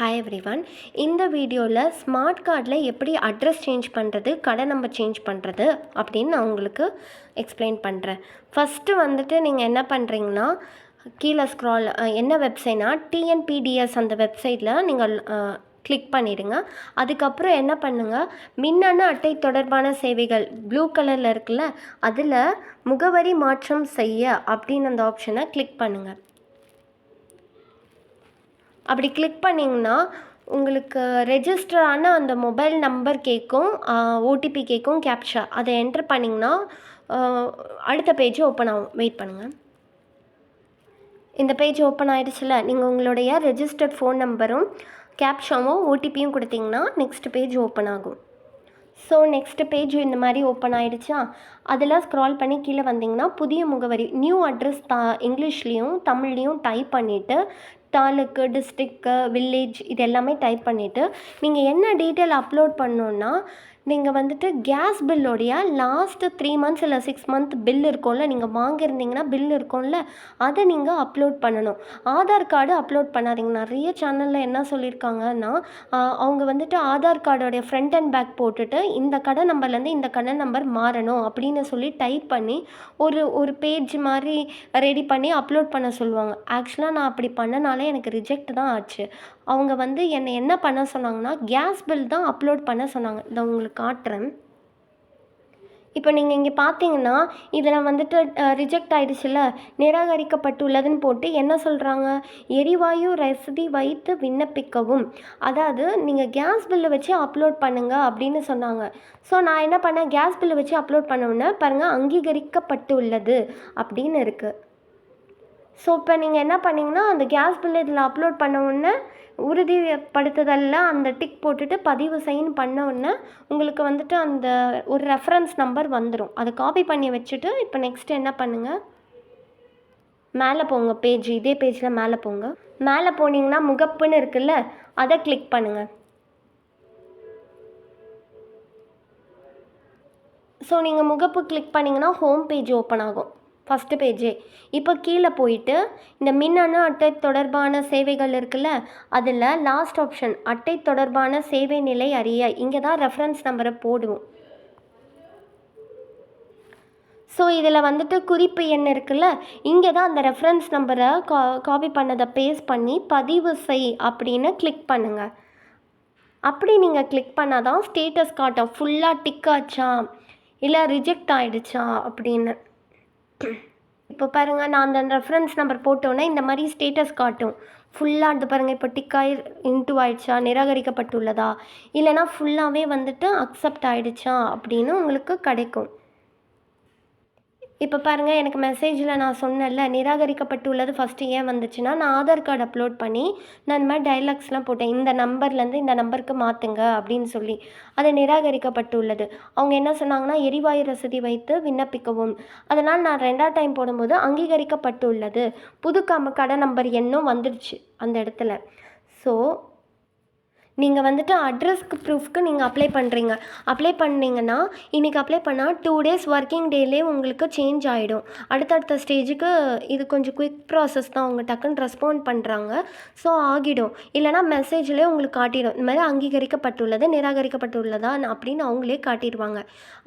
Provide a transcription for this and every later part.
Hi everyone இந்த வீடியோவில் smart கார்டில் எப்படி அட்ரஸ் சேஞ்ச் பண்ணுறது கடை நம்பர் சேஞ்ச் பண்ணுறது அப்படின்னு நான் உங்களுக்கு எக்ஸ்பிளைன் பண்ணுறேன் ஃபஸ்ட்டு வந்துட்டு நீங்கள் என்ன பண்ணுறீங்கன்னா கீழே ஸ்க்ரால் என்ன வெப்சைட்னா டிஎன்பிடிஎஸ் அந்த வெப்சைட்டில் நீங்கள் கிளிக் பண்ணிடுங்க. அதுக்கப்புறம் என்ன பண்ணுங்கள் மின்னணு அட்டை தொடர்பான சேவைகள் ப்ளூ கலரில் இருக்குல்ல அதில் முகவரி மாற்றம் செய்ய அப்படின்னு அந்த ஆப்ஷனை கிளிக் பண்ணுங்கள் அப்படி கிளிக் பண்ணிங்கன்னா உங்களுக்கு ரெஜிஸ்டர் ஆன அந்த மொபைல் நம்பர் கேட்கும் ஓடிபி கேட்கும் கேப்ஷா அதை என்ட்ரு பண்ணிங்கன்னா அடுத்த பேஜ் ஓப்பன் ஆகும். வெயிட் பண்ணுங்கள் இந்த பேஜ் ஓப்பன் ஆகிடுச்சுல நீங்கள் உங்களுடைய ரெஜிஸ்டர்ட் ஃபோன் நம்பரும் கேப்ஷாவும் ஓடிபியும் கொடுத்தீங்கன்னா நெக்ஸ்ட் பேஜ் ஓப்பன் ஆகும். ஸோ நெக்ஸ்ட் பேஜ் இந்த மாதிரி ஓப்பன் ஆகிடுச்சா அதில் ஸ்க்ரால் பண்ணி கீழே வந்தீங்கன்னா புதிய முகவரி நியூ அட்ரஸ் த இங்கிலீஷ்லேயும் தமிழ்லேயும் டைப் பண்ணிவிட்டு தாலுக்கு டிஸ்ட்ரிக்கு வில்லேஜ் இது எல்லாமே டைப் பண்ணிவிட்டு நீங்கள் என்ன டீட்டெயில் அப்லோட் பண்ணணுன்னா நீங்கள் வந்துட்டு கேஸ் பில்லோடைய லாஸ்ட்டு த்ரீ மந்த்ஸ் இல்லை சிக்ஸ் மந்த் பில் இருக்கும்ல நீங்கள் வாங்கியிருந்தீங்கன்னா பில் இருக்கும்ல அதை நீங்கள் அப்லோட் பண்ணணும். ஆதார் கார்டு அப்லோட் பண்ணாதீங்க. நிறைய சேனலில் என்ன சொல்லியிருக்காங்கன்னா அவங்க வந்துட்டு ஆதார் கார்டோடைய ஃப்ரண்ட் அண்ட் பேக் போட்டுட்டு இந்த கடை நம்பர்லேருந்து இந்த கடை நம்பர் மாறணும் அப்படின்னு சொல்லி டைப் பண்ணி ஒரு ஒரு பேஜ் மாதிரி ரெடி பண்ணி அப்லோட் பண்ண சொல்லுவாங்க. ஆக்சுவலாக நான் அப்படி பண்ணனாலே எனக்கு ரிஜெக்ட் தான் ஆச்சு. அவங்க வந்து என்னை என்ன பண்ண சொன்னாங்கன்னா கேஸ் பில் தான் அப்லோட் பண்ண சொன்னாங்க. இதை உங்களுக்கு காட்டுறேன். இப்போ நீங்கள் இங்கே பார்த்தீங்கன்னா இதில் வந்துட்டு ரிஜெக்ட் ஆயிடுச்சுல்ல? நிராகரிக்கப்பட்டுள்ளதுன்னு போட்டு என்ன சொல்கிறாங்க எரிவாயு ரசதி வைத்து விண்ணப்பிக்கவும். அதாவது நீங்கள் கேஸ் பில்லு வச்சு அப்லோட் பண்ணுங்கள் அப்படின்னு சொன்னாங்க. ஸோ நான் என்ன பண்ணேன்? கேஸ் பில்லு வச்சு அப்லோட் பண்ண உடனே பாருங்கள் அங்கீகரிக்கப்பட்டுள்ளது அப்படின்னு இருக்குது ஸோ இப்போ நீங்கள் என்ன பண்ணிங்கன்னா அந்த கேஸ் பில் இதில் அப்லோட் பண்ண உடனே உறுதிப்படுத்துதலில் அந்த டிக் போட்டுட்டு பதிவு சைன் பண்ண உடனே உங்களுக்கு வந்துட்டு அந்த ஒரு ரெஃபரன்ஸ் நம்பர் வந்துடும் அதை காப்பி பண்ணி வச்சுட்டு இப்போ நெக்ஸ்ட் என்ன பண்ணுங்கள் மேலே போங்க பேஜ் இதே பேஜில் மேலே போங்க. மேலே போனீங்கன்னா முகப்புன்னு இருக்குல்ல அதை கிளிக் பண்ணுங்கள் ஸோ நீங்கள் முகப்பு கிளிக் பண்ணிங்கன்னா ஹோம் பேஜ் ஓப்பன் ஆகும். ஃபஸ்ட்டு பேஜே இப்போ கீழே போயிட்டு இந்த மின்னணு அட்டை தொடர்பான சேவைகள் இருக்குல்ல அதில் லாஸ்ட் ஆப்ஷன் அட்டை தொடர்பான சேவை நிலை அறிய. இங்கே தான் ரெஃபரன்ஸ் நம்பரை போடுவோம். ஸோ இதில் வந்துட்டு குறிப்பு எண் இருக்குல்ல இங்கே தான் அந்த ரெஃபரன்ஸ் நம்பரை கா காப்பி பண்ணதை பேஸ்ட் பண்ணி பதிவு செய் அப்படின்னு கிளிக் பண்ணுங்கள் அப்படி நீங்கள் கிளிக் பண்ணால் தான் ஸ்டேட்டஸ் காட்டும் ஃபுல்லாக டிக் ஆச்சா இல்லை ரிஜெக்ட் ஆகிடுச்சா அப்படின்னு. இப்போ பாருங்கள் நான் அந்த ரெஃபரன்ஸ் நம்பர் போட்டோன்னே இந்த மாதிரி ஸ்டேட்டஸ் காட்டும். ஃபுல்லாக அது பாருங்கள் இப்போ டிக்காயி இன்ட்டு ஆயிடுச்சா நிராகரிக்கப்பட்டுள்ளதா? இல்லைனா ஃபுல்லாகவே வந்துட்டு அக்செப்ட் ஆயிடுச்சா அப்படின்னு உங்களுக்கு கிடைக்கும். இப்போ பாருங்கள் எனக்கு மெசேஜில் நான் சொன்னேன்ல நிராகரிக்கப்பட்டுள்ளது ஃபஸ்ட்டு ஏன் வந்துச்சுன்னா நான் ஆதார் கார்டு அப்லோட் பண்ணி நான் இந்த மாதிரி டைலாக்ஸ்லாம் போட்டேன். இந்த நம்பர்லேருந்து இந்த நம்பருக்கு மாற்றுங்க அப்படின்னு சொல்லி. அது நிராகரிக்கப்பட்டுள்ளது. அவங்க என்ன சொன்னாங்கன்னா எரிவாயு ரசதி வைத்து விண்ணப்பிக்கவும். அதனால் நான் ரெண்டாவது டைம் போடும்போது அங்கீகரிக்கப்பட்டுள்ளது. புது கம் கடை நம்பர் எண்ணும் வந்துடுச்சு அந்த இடத்துல. ஸோ நீங்கள் வந்துட்டு அட்ரஸ்க்கு ப்ரூஃப்க்கு நீங்கள் அப்ளை பண்ணுறீங்க. அப்ளை பண்ணிங்கன்னா இன்றைக்கி அப்ளை பண்ணால் டூ டேஸ் ஒர்க்கிங் டேலே உங்களுக்கு சேஞ்ச் ஆகிடும் அடுத்தடுத்த ஸ்டேஜுக்கு இது கொஞ்சம் குயிக் ப்ராசஸ் தான் அவங்க டக்குன்னு ரெஸ்பாண்ட் பண்ணுறாங்க ஸோ ஆகிடும். இல்லைனா மெசேஜ்லேயே உங்களுக்கு காட்டிடும். இந்த மாதிரி அங்கீகரிக்கப்பட்டுள்ளது நிராகரிக்கப்பட்டுள்ளதா அப்படின்னு அவங்களே காட்டிடுவாங்க.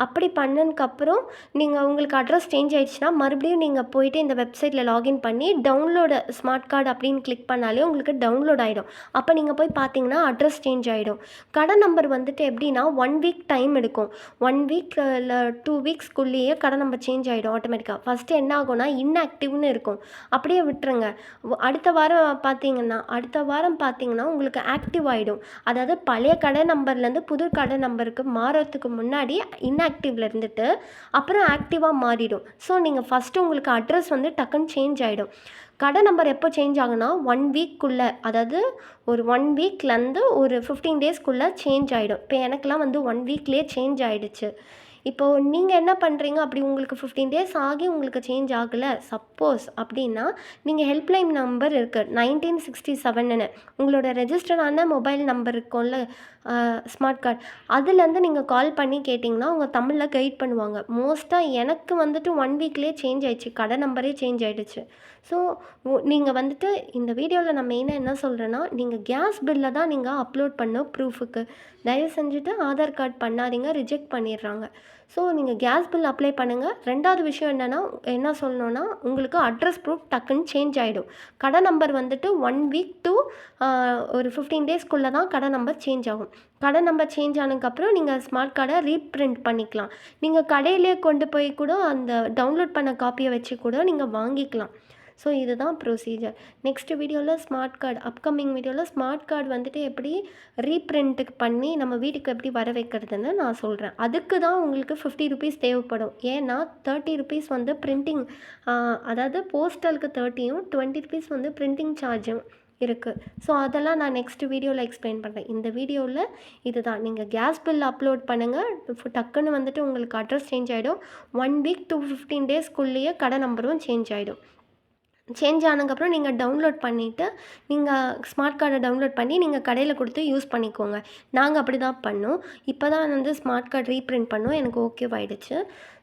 அப்படி பண்ணதுக்கப்புறம் நீங்கள் உங்களுக்கு அட்ரஸ் சேஞ்ச் ஆகிடுச்சுன்னா மறுபடியும் நீங்கள் போயிட்டு இந்த வெப்சைட்டில் லாகின் பண்ணி டவுன்லோடு ஸ்மார்ட் கார்டு அப்படின்னு கிளிக் பண்ணாலே உங்களுக்கு டவுன்லோட் ஆகிடும் அப்போ நீங்கள் போய் பார்த்தீங்கன்னா அட்ரஸ் சேஞ்ச் ஆகிடும் கடை நம்பர் வந்துட்டு எப்படின்னா ஒன் வீக் டைம் எடுக்கும். ஒன் வீக் இல்லை டூ வீக்ஸ்க்குள்ளேயே கடை நம்பர் சேஞ்ச் ஆகிடும் ஆட்டோமேட்டிக்காக ஃபஸ்ட்டு என்ன ஆகும்னா இன்ஆக்டிவ்னு இருக்கும். அப்படியே விட்டுருங்க. அடுத்த வாரம் பார்த்தீங்கன்னா அடுத்த வாரம் பார்த்தீங்கன்னா உங்களுக்கு ஆக்டிவ் ஆகிடும் அதாவது பழைய கடை நம்பர்லேருந்து புது கடை நம்பருக்கு மாறத்துக்கு முன்னாடி இன்ஆக்டிவ்ல இருந்துட்டு அப்புறம் ஆக்டிவாக மாறிடும். ஸோ நீங்கள் ஃபஸ்ட்டு உங்களுக்கு அட்ரஸ் வந்து டக்குன்னு சேஞ்ச் ஆகிடும் கடை நம்பர் எப்போ சேஞ்ச் ஆகுனா ஒன் வீக்குள்ளே அதாவது ஒரு ஒன் வீக்லேருந்து ஒரு ஃபிஃப்டீன் டேஸ்க்குள்ளே சேஞ்ச் ஆகிடும் இப்போ எனக்கெலாம் வந்து ஒன் வீக்லேயே சேஞ்ச் ஆகிடுச்சு இப்போது நீங்கள் என்ன பண்ணுறீங்க அப்படி உங்களுக்கு ஃபிஃப்டீன் டேஸ் ஆகி உங்களுக்கு சேஞ்ச் ஆகலை. சப்போஸ் அப்படின்னா நீங்கள் ஹெல்ப்லைன் நம்பர் இருக்குது நைன்டீன் சிக்ஸ்டி செவனுன்னு உங்களோட ரெஜிஸ்டரான மொபைல் நம்பர் இருக்கும்ல ஸ்மார்ட் கார்டு அதுலேருந்து நீங்கள் கால் பண்ணி கேட்டிங்கன்னா அவங்க தமிழில் கைட் பண்ணுவாங்க. மோஸ்ட்டாக எனக்கு வந்துட்டு ஒன் வீக்லேயே சேஞ்ச் ஆயிடுச்சு. கடை நம்பரே சேஞ்ச் ஆகிடுச்சு ஸோ நீங்கள் வந்துட்டு இந்த வீடியோவில் நான் மெயினாக என்ன சொல்கிறேன்னா நீங்கள் கேஸ் பில்லை தான் நீங்கள் அப்லோட் பண்ண ப்ரூஃபுக்கு தயவு செஞ்சுட்டு ஆதார் கார்டு பண்ணாதீங்க. ரிஜெக்ட் பண்ணிடுறாங்க. ஸோ நீங்கள் கேஸ் பில் அப்ளை பண்ணுங்கள் ரெண்டாவது விஷயம் என்னென்னா என்ன சொல்லணுன்னா உங்களுக்கு அட்ரஸ் ப்ரூஃப் டக்குன்னு சேஞ்ச் ஆகிடும் கடை நம்பர் வந்துட்டு ஒன் வீக் டு ஒரு ஃபிஃப்டீன் டேஸ்க்குள்ளே தான் கடை நம்பர் சேஞ்ச் ஆகும். கடை நம்பர் சேஞ்ச் ஆனதுக்கப்புறம் நீங்கள் ஸ்மார்ட் கார்டை ரீப்ரிண்ட் பண்ணிக்கலாம். நீங்கள் கடையிலே கொண்டு போய் கூட அந்த டவுன்லோட் பண்ண காப்பியை வச்சு கூட நீங்கள் வாங்கிக்கலாம். ஸோ இதுதான் ப்ரொசீஜர் நெக்ஸ்ட் வீடியோவில் ஸ்மார்ட் கார்டு அப்கமிங் வீடியோவில் ஸ்மார்ட் கார்டு வந்துட்டு எப்படி ரீப்ரிண்ட்டுக்கு பண்ணி நம்ம வீட்டுக்கு எப்படி வர வைக்கிறதுன்னு நான் சொல்கிறேன் அதுக்கு தான் உங்களுக்கு ஃபிஃப்டி ருபீஸ் தேவைப்படும். ஏன்னா தேர்ட்டி ருபீஸ் வந்து பிரிண்டிங் அதாவது போஸ்டலுக்கு தேர்ட்டியும் டுவெண்ட்டி ருபீஸ் வந்து பிரிண்டிங் சார்ஜும் இருக்குது ஸோ அதெல்லாம் நான் நெக்ஸ்ட் வீடியோவில் எக்ஸ்பிளைன் பண்ணுறேன் இந்த வீடியோவில் இதுதான். நீங்கள் கேஸ் பில் அப்லோட் பண்ணுங்கள் டக்குன்னு வந்துட்டு உங்களுக்கு அட்ரஸ் சேஞ்ச் ஆகிடும் ஒன் வீக் டூ ஃபிஃப்டீன் டேஸ்க்குள்ளேயே கடை நம்பரும் சேஞ்ச் ஆகிடும் சேஞ்ச் ஆனதுக்கப்புறம் நீங்கள் டவுன்லோட் பண்ணிவிட்டு நீங்கள் ஸ்மார்ட் கார்டை டவுன்லோட் பண்ணி நீங்கள் கடையில் கொடுத்து யூஸ் பண்ணிக்கோங்க. நாங்கள் அப்படி தான் பண்ணோம். இப்போ தான் வந்து ஸ்மார்ட் கார்டு ரீப்ரிண்ட் பண்ணோம். எனக்கு ஓகேவாயிடுச்சு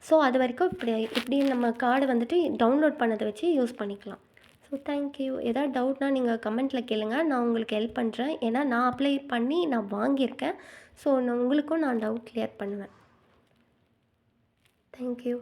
ஸோ அது வரைக்கும் இப்படி இப்படி நம்ம கார்டை வந்துட்டு டவுன்லோட் பண்ணதை வச்சு யூஸ் பண்ணிக்கலாம். ஸோ தேங்க்யூ எதாவது டவுட்னால் நீங்கள் கமெண்ட்டில் கேளுங்க. நான் உங்களுக்கு ஹெல்ப் பண்ணுறேன் ஏன்னா நான் அப்ளை பண்ணி நான் வாங்கியிருக்கேன். ஸோ நான் உங்களுக்கும் நான் டவுட் கிளியர் பண்ணுவேன். தேங்க்யூ